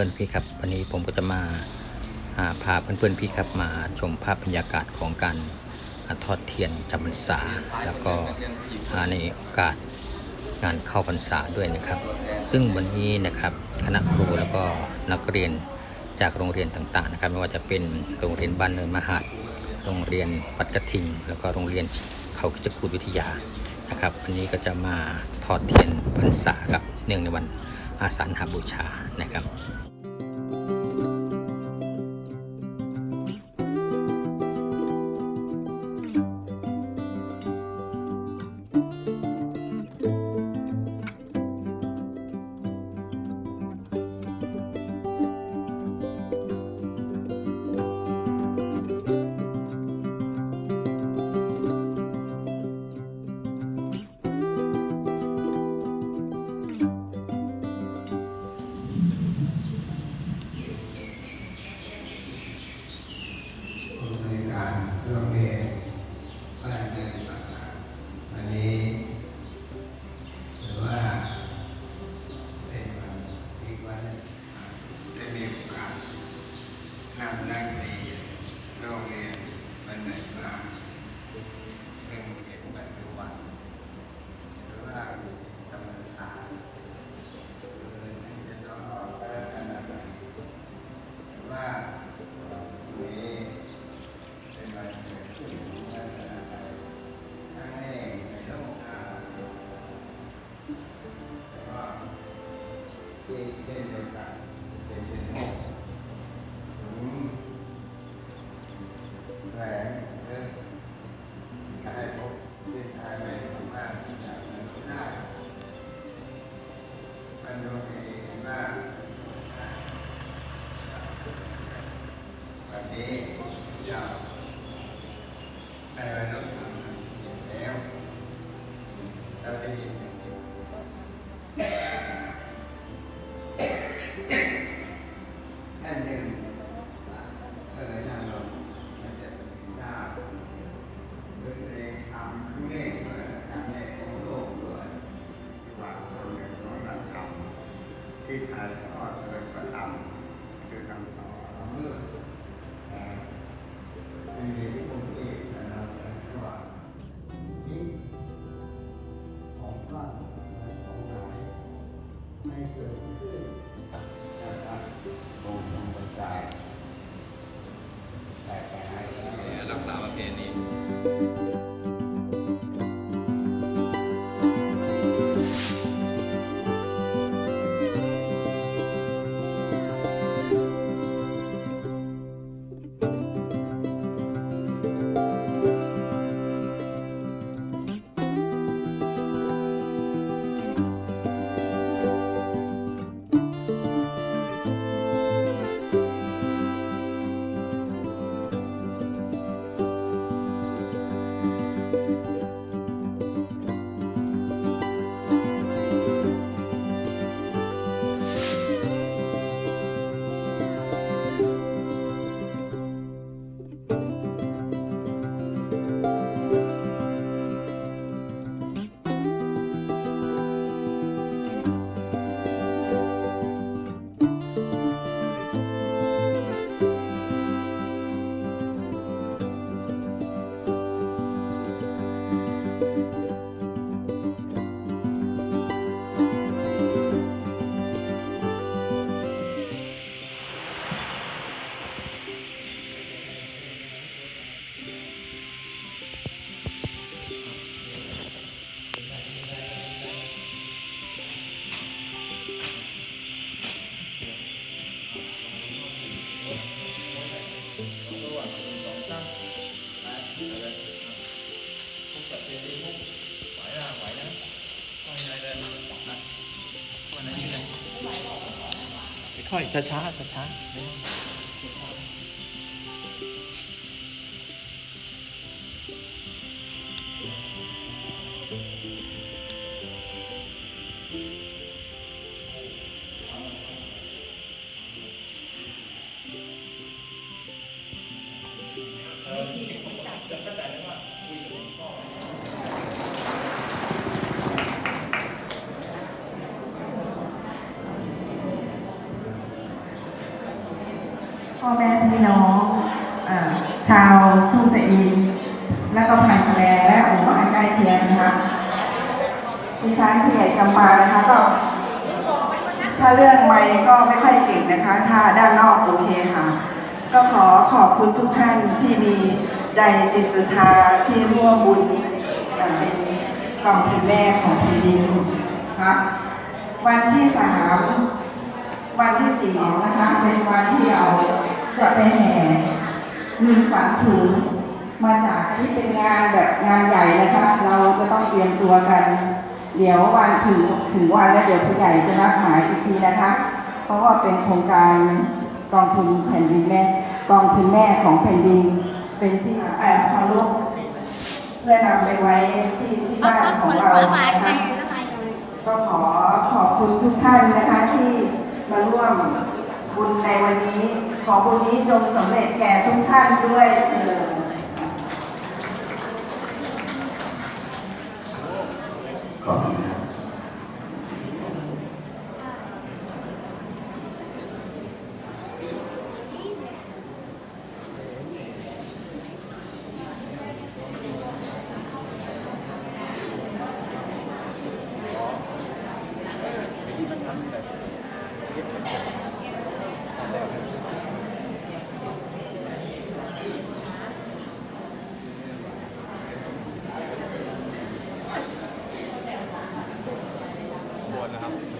พื่อนๆพี่ครับ วันนี้ผมก็จะมาพาเพื่อนๆพี่ครับมาชมภาพบรรยากาศของการอทอดเทียนจำพรรษา แล้วก็ในโอกาสงานเข้าพรรษาด้วยนะครับ ซึ่งวันนี้นะครับคณะครูแล้วก็นักเรียนจากโรงเรียนต่างๆนะครับไม่ว่าจะเป็นโรงเรียนบ้านเนินมหาดโรงเรียนปัดกระทิง แล้วก็โรงเรียนเขากิจกูลวิทยานะครับวันนี้ก็จะมาทอดเทียนพรรษาครับเนื่องในวันอาสาฬหบูชานะครับ นำนักเรียนโรงเรียนบ้านเดินมาเรื่องเรียนปัจจุบันหรือว่าธรรมศาสตร์คือนี่จะต้องออกแบบขนาดไหนหรือว่าวันนี้เป็นวันเกิดขึ้นของรันไทยครั้งแรกในโลกอาแต่ว่าที่เช่นเดียวกันเป็นเป็นโลกถึงแหวนเรื่องให้พบที่ไทยไม่สามารถที่จะมันได้มันดูดีมากวันนี้จะ ได้บรรลุธรรมเสร็จแล้ว เค่อยช้าช้าช้าช้า พ่อแม่พี่น้องอชาวทุ่งตะอิน และก็พันคะแนนและหมู่บ้านใกล้เคียงนะคะดิฉันผู้ใหญ่จำปานะคะก็ถ้าเรื่องไม้ก็ไม่ค่อยเก่งนะคะ ถ้าด้านนอกโอเคค่ะ ก็ขอขอบคุณทุกท่านที่มีใจจิตศรัทธาที่ร่วมบุญอ่าเป็นกล่องทุนแม่ของแผ่นดินนะคะวันที่สามวันที่สี่นะคะ เป็นวันที่เรา จะไปแห่เงินฝันถุงมาจากอันนี้เป็นงานแบบงานใหญ่นะคะ เราจะต้องเตรียมตัวกัน เดี๋ยววันถึงถึงวันแล้วเดี๋ยวผู้ใหญ่จะนัดหมายอีกทีนะคะ เพราะว่าเป็นโครงการกองทุนแผ่นดินแม่กองทุนแม่ของแผ่นดิน เป็นที่แอบเคารพเพื่อนำไปไว้ที่ที่บ้านของเรานะคะก็ขอขอบคุณทุกท่านนะคะที่มาร่วมบุญในวันนี้ ขอบุญนี้จงสำเร็จแก่ทุกท่านด้วยเถิด trabajamos.